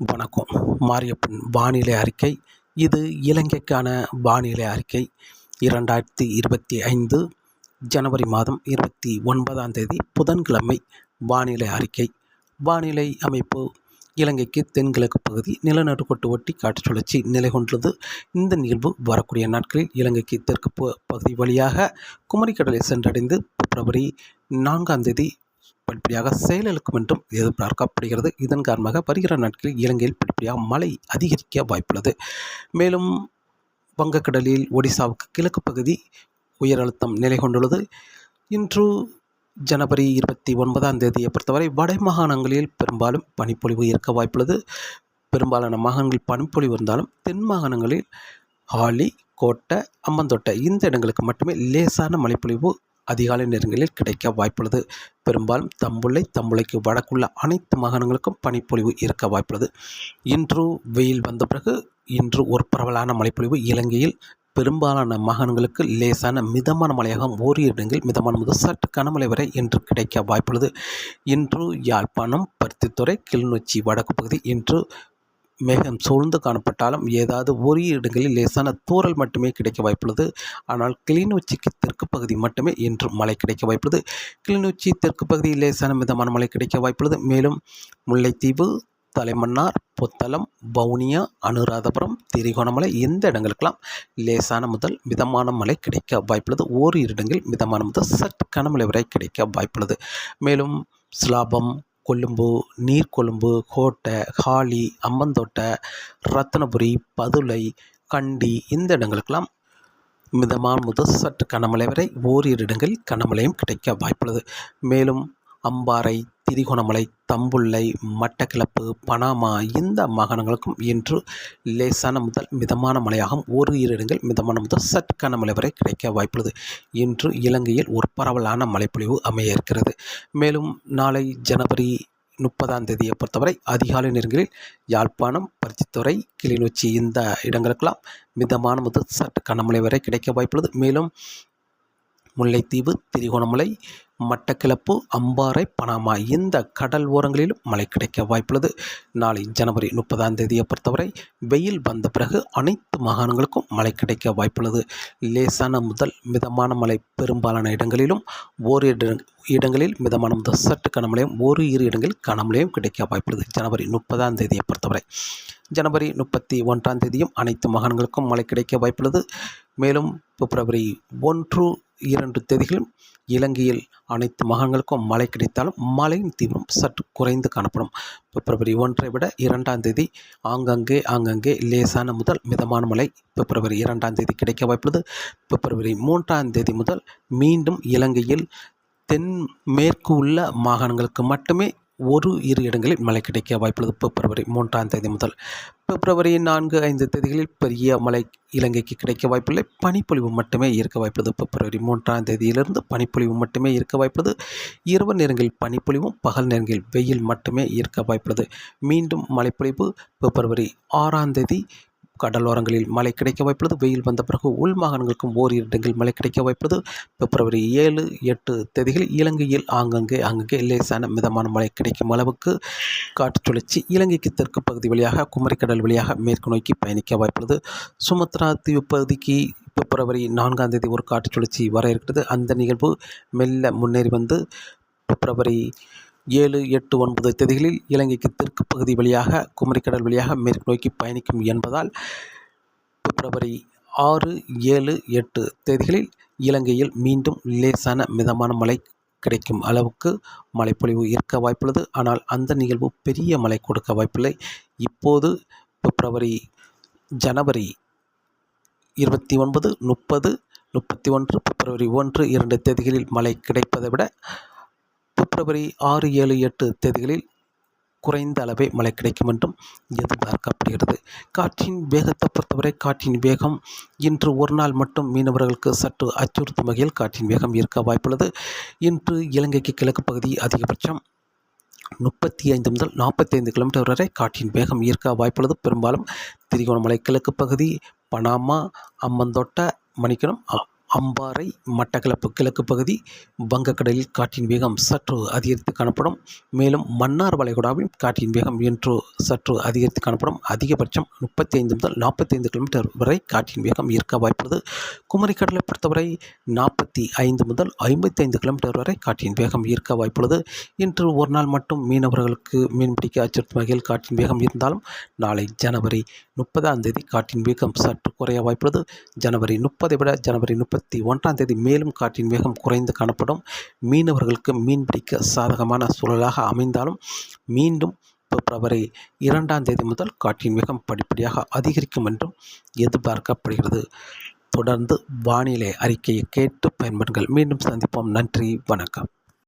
வணக்கம். மாரியப்பன் வானிலை அறிக்கை. இது இலங்கைக்கான வானிலை அறிக்கை. இரண்டாயிரத்தி இருபத்தி ஐந்து ஜனவரி மாதம் இருபத்தி ஒன்பதாம் தேதி புதன்கிழமை வானிலை அறிக்கை. வானிலை அமைப்பு. இலங்கைக்கு தென்கிழக்கு பகுதி நிலநடுக்கோட்டு ஒட்டி காற்று சுழற்சி நிலை கொண்டுள்ளது. இந்த நிகழ்வு வரக்கூடிய நாட்களில் இலங்கைக்கு தெற்கு பகுதி வழியாக குமரிக்கடலை சென்றடைந்து பிப்ரவரி நான்காம் தேதி படிப்படியாக செயலிழக்கும் என்றும் எதிர்பார்க்கப்படுகிறது இதன் காரணமாக வருகிற நாட்களில் இலங்கையில் படிப்படியாக மழை அதிகரிக்க வாய்ப்புள்ளது. மேலும் வங்கக்கடலில் ஒடிசாவுக்கு கிழக்கு பகுதி உயர் அழுத்தம் நிலை கொண்டுள்ளது. இன்று ஜனவரி இருபத்தி ஒன்பதாம் தேதியை பொறுத்தவரை வட மாகாணங்களில் பெரும்பாலும் பனிப்பொழிவு இருக்க வாய்ப்புள்ளது. பெரும்பாலான மாகாணங்களில் பனிப்பொழிவு இருந்தாலும் தென் மாகாணங்களில் ஆலி கோட்டை அம்மந்தோட்டை இந்த இடங்களுக்கு மட்டுமே லேசான மழைப்பொழிவு அதிகாலை நேரங்களில் கிடைக்க வாய்ப்புள்ளது. பெரும்பாலும் தம்புள்ளை தம்புளைக்கு வடக்குள்ள அனைத்து மாகாணங்களுக்கும் பனிப்பொழிவு இருக்க வாய்ப்புள்ளது. இன்று வெயில் வந்த பிறகு இன்று ஒரு பரவலான மழைப்பொழிவு. இலங்கையில் பெரும்பாலான மாகாணங்களுக்கு லேசான மிதமான மழையாகவும் ஓரிரு இடங்களில் மிதமான முதல் சற்று கனமழை வரை இன்று கிடைக்க வாய்ப்புள்ளது. இன்று யாழ்ப்பாணம் பருத்தித்துறை கிளிநொச்சி வடக்கு பகுதி இன்று மேகம் சூழ்ந்து காணப்பட்டாலும் ஏதாவது ஒரு இடங்களில் லேசான தூறல் மட்டுமே கிடைக்க வாய்ப்புள்ளது. ஆனால் கிளிநொச்சிக்கு தெற்கு பகுதி மட்டுமே இன்று மழை கிடைக்க வாய்ப்புள்ளது. கிளிநொச்சி தெற்கு பகுதியில் லேசான மிதமான மழை கிடைக்க வாய்ப்புள்ளது. மேலும் முல்லைத்தீவு தலைமன்னார் புத்தளம் வவுனியா அனுராதபுரம் திரிகோணமலை இந்த இடங்களுக்கெல்லாம் லேசான முதல் மிதமான மழை கிடைக்க வாய்ப்புள்ளது. ஓரிரு இடங்களில் மிதமான முதல் சற்று கனமழை வரை கிடைக்க வாய்ப்புள்ளது. மேலும் சிலாபம் கொழும்பு நீர்கொழும்பு கோட்டை ஹாலி அம்மந்தோட்டை ரத்தினபுரி பதுளை கண்டி இந்த இடங்களுக்கெல்லாம் மிதமான முதல் சற்று கனமழை வரை ஓரிரு இடங்களில் கனமழையும் கிடைக்க வாய்ப்புள்ளது. மேலும் அம்பாறை திரிகோணமலை தம்புள்ளை மட்டக்கிளப்பு பனாமா இந்த மாகாணங்களுக்கும் இன்று லேசான முதல் மிதமான மழையாகும் ஒரு இரு இடங்கள் மிதமான முதல் சற்று மழை வரை கிடைக்க வாய்ப்புள்ளது. இன்று இலங்கையில் ஒரு பரவலான மழைப்பொழிவு அமைய இருக்கிறது மேலும் நாளை ஜனவரி முப்பதாம் தேதியை பொறுத்தவரை அதிகாலை நேரங்களில் யாழ்ப்பாணம் பருத்தித்துறை கிளிநொச்சி இந்த இடங்களுக்கெல்லாம் மிதமான முதல் சற்று கனமழை வரை கிடைக்க வாய்ப்புள்ளது. மேலும் முல்லைத்தீவு திரிகோணமலை மட்டக்கிளப்பு அம்பாறை பனாமா இந்த கடல் ஓரங்களிலும் மழை கிடைக்க வாய்ப்புள்ளது. நாளை ஜனவரி முப்பதாம் தேதியை பொறுத்தவரை வெயில் வந்த பிறகு அனைத்து மாகாணங்களுக்கும் மழை கிடைக்க வாய்ப்புள்ளது. லேசான முதல் மிதமான மழை பெரும்பாலான இடங்களிலும் ஓரிரு இடங்களில் மிதமான முதல் சற்று கனமழையும் ஒரு இரு இடங்களில் கனமழையும் கிடைக்க வாய்ப்புள்ளது. ஜனவரி முப்பதாம் தேதியை பொறுத்தவரை ஜனவரி முப்பத்தி ஒன்றாம் தேதியும் அனைத்து மாகாணங்களுக்கும் மழை கிடைக்க வாய்ப்புள்ளது. மேலும் பிப்ரவரி ஒன்று இரண்டு தேதிகளும் இலங்கையில் அனைத்து மாகாணங்களுக்கும் மழை கிடைத்தாலும் மழையின் தீவிரம் சற்று குறைந்து காணப்படும். பிப்ரவரி ஒன்றை விட இரண்டாம் தேதி ஆங்கங்கே ஆங்கங்கே லேசான முதல் மிதமான மழை பிப்ரவரி இரண்டாம் தேதி கிடைக்க வாய்ப்புள்ளது. பிப்ரவரி மூன்றாம் தேதி முதல் மீண்டும் இலங்கையில் தென் மேற்கு உள்ள மாகாணங்களுக்கு மட்டுமே ஒரு இரு இடங்களில் மழை கிடைக்க வாய்ப்புள்ளது. பிப்ரவரி மூன்றாம் தேதி முதல் பிப்ரவரி நான்கு ஐந்து தேதிகளில் பெரிய மழை இலங்கைக்கு கிடைக்க வாய்ப்பில்லை. பனிப்பொழிவு மட்டுமே இருக்க வாய்ப்புள்ளது. பிப்ரவரி மூன்றாம் தேதியிலிருந்து பனிப்பொழிவு மட்டுமே இருக்க வாய்ப்புள்ளது. இரவு நேரங்களில் பனிப்பொழிவும் பகல் நேரங்களில் வெயில் மட்டுமே இருக்க வாய்ப்புள்ளது. மீண்டும் மழைப்பொழிவு பிப்ரவரி ஆறாம் தேதி கடலோரங்களில் மழை கிடைக்க வாய்ப்புள்ளது. வெயில் வந்த பிறகு உள் மாகாணங்களுக்கும் ஓரிரு இடங்களில் மழை கிடைக்க வாய்ப்புள்ளது. பிப்ரவரி ஏழு எட்டு தேதிகள் இலங்கையில் ஆங்கங்கே அங்கங்கே லேசான மிதமான மழை கிடைக்கும் அளவுக்கு காற்று சுழற்சி இலங்கைக்கு தெற்கு பகுதி வழியாக குமரிக்கடல் வழியாக மேற்கு நோக்கி பயணிக்க வாய்ப்புள்ளது. சுமத்ரா தீவு பகுதிக்கு பிப்ரவரி நான்காம் தேதி ஒரு காற்று சுழற்சி வர இருக்கிறது. அந்த நிகழ்வு மெல்ல முன்னேறி வந்து பிப்ரவரி ஏழு எட்டு ஒன்பது தேதிகளில் இலங்கைக்கு தெற்கு பகுதி வழியாக குமரிக்கடல் வழியாக மேற்கு நோக்கி பயணிக்கும் என்பதால் பிப்ரவரி ஆறு ஏழு எட்டு தேதிகளில் இலங்கையில் மீண்டும் லேசான மிதமான மழை கிடைக்கும் அளவுக்கு மழைப்பொழிவு இருக்க வாய்ப்புள்ளது. ஆனால் அந்த நிகழ்வு பெரிய மழை கொடுக்க வாய்ப்பில்லை. இப்போது பிப்ரவரி ஜனவரி இருபத்தி ஒன்பது முப்பது முப்பத்தி ஒன்று பிப்ரவரி ஒன்று இரண்டு தேதிகளில் மழை கிடைப்பதை விட பிப்ரவரி ஆறு ஏழு எட்டு தேதிகளில் குறைந்த அளவே மழை கிடைக்கும் என்றும் எதிர்பார்க்கப்படுகிறது. காற்றின் வேகத்தை பொறுத்தவரை காற்றின் வேகம் இன்று ஒரு நாள் மட்டும் மீனவர்களுக்கு சற்று அச்சுறுத்தும் வகையில் காற்றின் வேகம் இருக்க வாய்ப்புள்ளது. இன்று இலங்கைக்கு கிழக்கு பகுதி அதிகபட்சம் முப்பத்தி ஐந்து முதல் நாற்பத்தி ஐந்து கிலோமீட்டர் வரை காற்றின் வேகம் ஈர்க்க வாய்ப்புள்ளது. பெரும்பாலும் திரிகோணமலை கிழக்கு பகுதி பனாமா அம்மந்தோட்ட மணிக்கணும் அம்பாறை மட்டக்களப்பு கிழக்கு பகுதி வங்கக்கடலில் காற்றின் வேகம் சற்று அதிகரித்து காணப்படும். மேலும் மன்னார் வளைகுடாவில் காற்றின் வேகம் இன்று சற்று அதிகரித்து காணப்படும். அதிகபட்சம் முப்பத்தைந்து முதல் நாற்பத்தைந்து கிலோமீட்டர் வரை காற்றின் வேகம் இருக்க வாய்ப்புள்ளது. குமரிக்கடலை பொறுத்தவரை நாற்பத்தி ஐந்து முதல் ஐம்பத்தைந்து கிலோமீட்டர் வரை காற்றின் வேகம் இருக்க வாய்ப்புள்ளது. இன்று ஒரு நாள் மட்டும் மீனவர்களுக்கு மீன்பிடிக்க அச்சுறுத்தும் வகையில் காற்றின் வேகம் இருந்தாலும் நாளை ஜனவரி முப்பதாம் தேதி காற்றின் வேகம் சற்று குறைய வாய்ப்புள்ளது. ஜனவரி முப்பதை விட ஜனவரி முப்பத்தி ஒன்றாம் தேதி மேலும் காற்றின் வேகம் குறைந்து காணப்படும். மீனவர்களுக்கு மீன்பிடிக்க சாதகமான சூழலாக அமைந்தாலும் மீண்டும் பிப்ரவரி இரண்டாம் தேதி முதல் காற்றின் வேகம் படிப்படியாக அதிகரிக்கும் என்றும் எதிர்பார்க்கப்படுகிறது. தொடர்ந்து வானிலை அறிக்கையை கேட்டு பயன்படுங்கள் மீண்டும் சந்திப்போம். நன்றி. வணக்கம்.